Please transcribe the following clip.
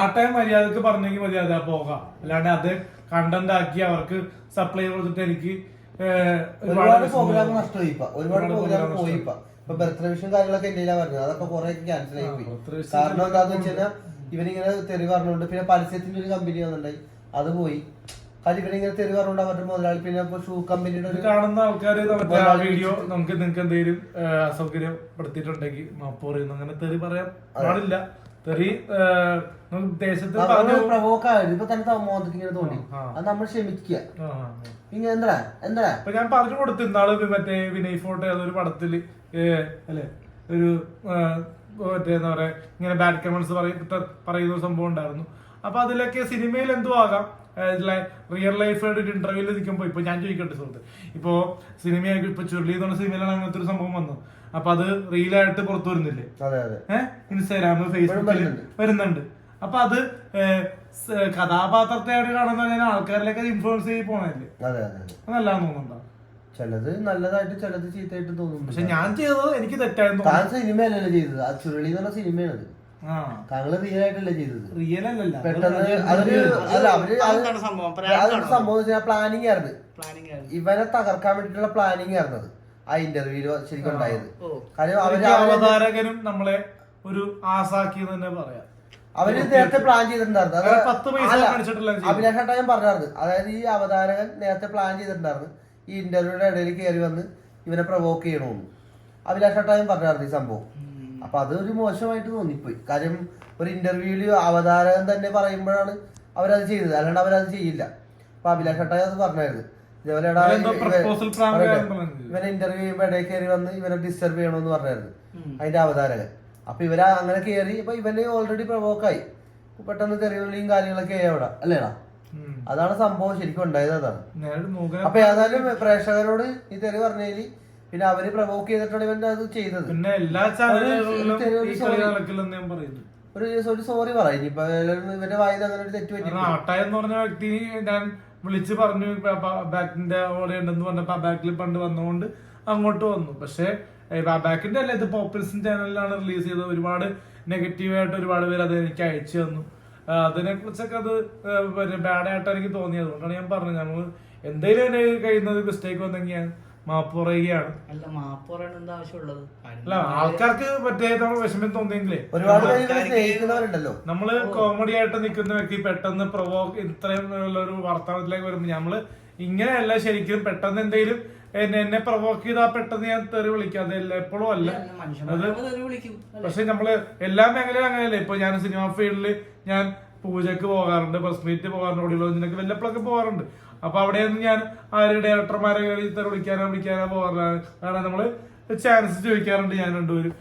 ആ ടൈം മര്യാദയ്ക്ക് പറഞ്ഞെങ്കിൽ മര്യാദ പോകാം. അല്ലാണ്ട് അത് കണ്ടന്റ് ആക്കി അവർക്ക് സപ്ലൈ കൊടുത്തിട്ട് എനിക്ക് ഒരുപാട് പ്രോഗ്രാം. നഷ്ടമായി ഒരുപാട് പ്രോഗ്രാം പോയി ഇപ്പൊ ബർത്ത്ഡേ വിഷും കാര്യങ്ങളൊക്കെ എന്റെയിലാ പറഞ്ഞത് അതൊക്കെ കുറെ ക്യാൻസൽ ആയി പോയി. കാരണം എന്താന്ന് വെച്ചാൽ ഇവനിങ്ങനെ തെറി പറഞ്ഞുകൊണ്ട് പിന്നെ പരസ്യത്തിന്റെ ഒരു കമ്പനി വന്നിട്ടുണ്ടായി അത് പോയി. കാര്യം ഇവനിങ്ങനെ തെറി പറഞ്ഞുകൊണ്ട് അവരുടെ മുതലാളി പിന്നെ ഷൂ കമ്പനിയുടെ കാണുന്ന ആൾക്കാർ വീഡിയോ നമുക്ക് നിങ്ങൾക്ക് എന്തെങ്കിലും അസൗകര്യപ്പെടുത്തിയിട്ടുണ്ടെങ്കിൽ മാപ്പ് പറയുന്നു. അങ്ങനെ തെറി പറയാൻ പാടില്ല. തെറി ദേശത്ത് പ്രവോക്ക് ഇപ്പൊ തന്നെ ഇങ്ങനെ തോന്നി. അത് നമ്മൾ ക്ഷമിക്കുക. എന്താ? എന്താ? ഞാൻ പറഞ്ഞു കൊടുത്തു ഇന്നാൾ മറ്റേ വിനയ് ഫോട്ടോ ഏതൊരു പടത്തിൽ അല്ലെ? ഒരു മറ്റേ എന്താ പറയാ ഇങ്ങനെ ബാഡ് കമന്റ്സ് പറയുന്ന സംഭവം ഉണ്ടായിരുന്നു. അപ്പൊ അതിലൊക്കെ സിനിമയിൽ എന്തോ ആകാം. റിയൽ ലൈഫായിട്ട് ഒരു ഇന്റർവ്യൂവിൽ നിൽക്കുമ്പോൾ ഇപ്പൊ ഞാൻ ചോദിക്കട്ടെ സുഹൃത്ത്? ഇപ്പോ സിനിമയായിട്ട് ഇപ്പൊ ചുരുളി എന്ന് പറഞ്ഞ സിനിമയിലാണ് അങ്ങനത്തെ ഒരു സംഭവം വന്നു. അപ്പൊ അത് റീലായിട്ട് പുറത്തു വരുന്നില്ലേ? അതെ അതെ. ഏഹ് ഇൻസ്റ്റാഗ്രാമ് ഫേസ്ബുക്കിൽ വരുന്നുണ്ട്. അപ്പൊ അത് കഥാപാത്രത്തെ ആയിട്ട് കാണുന്ന ആൾക്കാരിലേക്ക് ഇൻഫ്ലുവൻസ് ചെയ്ത് പോണല്ലേ നല്ലതാന്ന് അതെ അതെ. തോന്നുന്നുണ്ടോ? ചിലത് നല്ലതായിട്ട് ചിലത് ചീത്തയായിട്ട് തോന്നുന്നു പക്ഷെ ഞാൻ ചെയ്തത് എനിക്ക് തെറ്റായിരുന്നു സിനിമയല്ലല്ലോ ചെയ്തത്. ആ ചുരുളി എന്ന് പറഞ്ഞ സിനിമയാണ് ആ താങ്കൾ റിയൽ ആയിട്ടല്ലേ ചെയ്തത്? റിയൽ അല്ലല്ല. പെട്ടെന്ന് അതൊരു അല്ല അവർ അത് അതെന്താണ് സംഭവം? അതൊരു സംഭവം വെച്ചാൽ പ്ലാനിങ് ആയിരുന്നു. പ്ലാനിങ് ആയിരുന്നു. ഇവനെ തകർക്കാൻ വേണ്ടിട്ടുള്ള പ്ലാനിങ് ആയിരുന്നു അത്. ആ ഇന്റർവ്യൂൽ ശരിക്കും ഉണ്ടായത്. കാരണം കാര്യം അവർ അവതാരകനും നമ്മളെ ഒരു ആസാക്കി എന്ന് തന്നെ പറയാം. അവർ നേരത്തെ പ്ലാൻ ചെയ്തിട്ടുണ്ടായിരുന്നു. അഭിലാഷ് ഞാൻ പറഞ്ഞായിരുന്നു. അതായത് ഈ അവതാരകൻ നേരത്തെ പ്ലാൻ ചെയ്തിട്ടുണ്ടായിരുന്നു. ഈ ഇന്റർവ്യൂയുടെ ഇടയിൽ കയറി വന്ന് ഇവനെ പ്രൊവോക്ക് ചെയ്യണമെന്ന് അഭിലാഷ് ഞാൻ പറഞ്ഞായിരുന്നു ഈ സംഭവം. അപ്പൊ അതൊരു മോശമായിട്ട് തോന്നിപ്പോയി. കാര്യം ഒരു ഇന്റർവ്യൂവിൽ അവതാരകൻ തന്നെ പറയുമ്പോഴാണ് അവരത് ചെയ്തത്. അല്ലാണ്ട് അവരത് ചെയ്യില്ല. അപ്പൊ അഭിലാഷ് ഏട്ടായി അത് പറഞ്ഞായിരുന്നു. ഇതേപോലെ ഇവനെ ഇന്റർവ്യൂ ചെയ്യുമ്പോൾ ഇടയിൽ കയറി വന്ന് ഇവനെ ഡിസ്റ്റർബ് ചെയ്യണമെന്ന് പറഞ്ഞായിരുന്നു. അതിന്റെ അവതാരകൻ. അപ്പൊ ഇവർ അങ്ങനെ കയറി ഇപ്പൊ ഇവനെ ഓൾറെഡി പ്രൊവോക്കായി പെട്ടെന്ന് തെറിവിളിയും കാര്യങ്ങളൊക്കെ ആയി അവിടെ. അല്ലേടാ അതാണ് സംഭവം ശരിക്കും ഉണ്ടായത് അതാണ്. അപ്പൊ ഏതായാലും പ്രേക്ഷകരോട് ഈ തെറി പറഞ്ഞതിൽ പിന്നെ അവർ പ്രൊവോക്ക് ചെയ്തിട്ടാണ് ഇവന്റെ അത് ചെയ്തത്. പിന്നെ എല്ലാ ചാനലുകളിലും ഈ കളി നടക്കില്ലെന്ന് ഞാൻ പറയുന്നു. ഒരു ഒരു സോറി പറയും. ഇവന്റെ വായു അങ്ങനെ ഒരു തെറ്റ് പറ്റി ആട്ടായ എന്ന് പറഞ്ഞ വ്യക്തി ഞാൻ വിളിച്ച് പറഞ്ഞു ബാക്കിന്റെ ഓടെ ഉണ്ടെന്ന് പറഞ്ഞപ്പോ ആ ബാക്കിൽ പണ്ട് വന്നുകൊണ്ട് അങ്ങോട്ട് വന്നു. പക്ഷേ ബാക്കിന്റെ അല്ല ഇത് പോപ്പുലസിൻ ചാനലിലാണ് റിലീസ് ചെയ്തത്. ഒരുപാട് നെഗറ്റീവായിട്ട് ഒരുപാട് പേര് അത് എനിക്ക് അയച്ചു തന്നു. അതിനെ കുറിച്ചൊക്കെ അത് ബാഡ് ആയിട്ട് എനിക്ക് തോന്നിയത്. അതുകൊണ്ടാണ് ഞാൻ പറഞ്ഞത്. നമ്മൾ എന്തെങ്കിലും കഴിയുന്നത് മിസ്റ്റേക്ക് വന്നെങ്കിൽ ഞാൻ മാപ്പ് പറയുകയാണ് അല്ല മാപ്പ് പറയണ എന്താ ആവശ്യമുള്ളത്? അല്ല ആൾക്കാർക്ക് പറ്റേ നമ്മൾ വിഷമം തോന്നിയെങ്കിലേ ഒരുപാട് പേര് ഇവരെ സ്നേഹിക്കുന്നവരുണ്ടല്ലോ. നമ്മൾ കോമഡി ആയിട്ട് നിൽക്കുന്ന വ്യക്തി പെട്ടെന്ന് പ്രവോ ഇത്രയും ഉള്ള ഒരു വർത്തമാനത്തിലേക്ക് വരുമ്പോൾ നമ്മൾ ഇങ്ങനെയല്ല ശരിക്കും പെട്ടെന്ന് എന്തെങ്കിലും എന്നെ എന്നെ പ്രൊവോക്ക് ചെയ്താൽ പെട്ടെന്ന് ഞാൻ തെറി വിളിക്കാതെ അല്ല. എപ്പോഴും അല്ല വിളിക്കും അല്ലേ? പക്ഷെ നമ്മൾ എല്ലാ മേഖലയിലും അങ്ങനെയല്ലേ? ഇപ്പൊ ഞാൻ സിനിമ ഫീൽഡിൽ ഞാൻ പൂജക്ക് പോകാറുണ്ട് പ്രസ് മീറ്റ് പോകാറുണ്ട് ഓടി ലോഞ്ചിനൊക്കെ വല്ലപ്പോഴൊക്കെ പോകാറുണ്ട്. അപ്പൊ അവിടെയൊന്നും ഞാൻ ആരും ഡയറക്ടർമാരെ വിളിക്കാനോ വിളിക്കാനോ പോകാറില്ല. കാരണം നമ്മൾ ചാൻസ് ചോദിക്കാറുണ്ട് ഞാൻ രണ്ടുപേരും.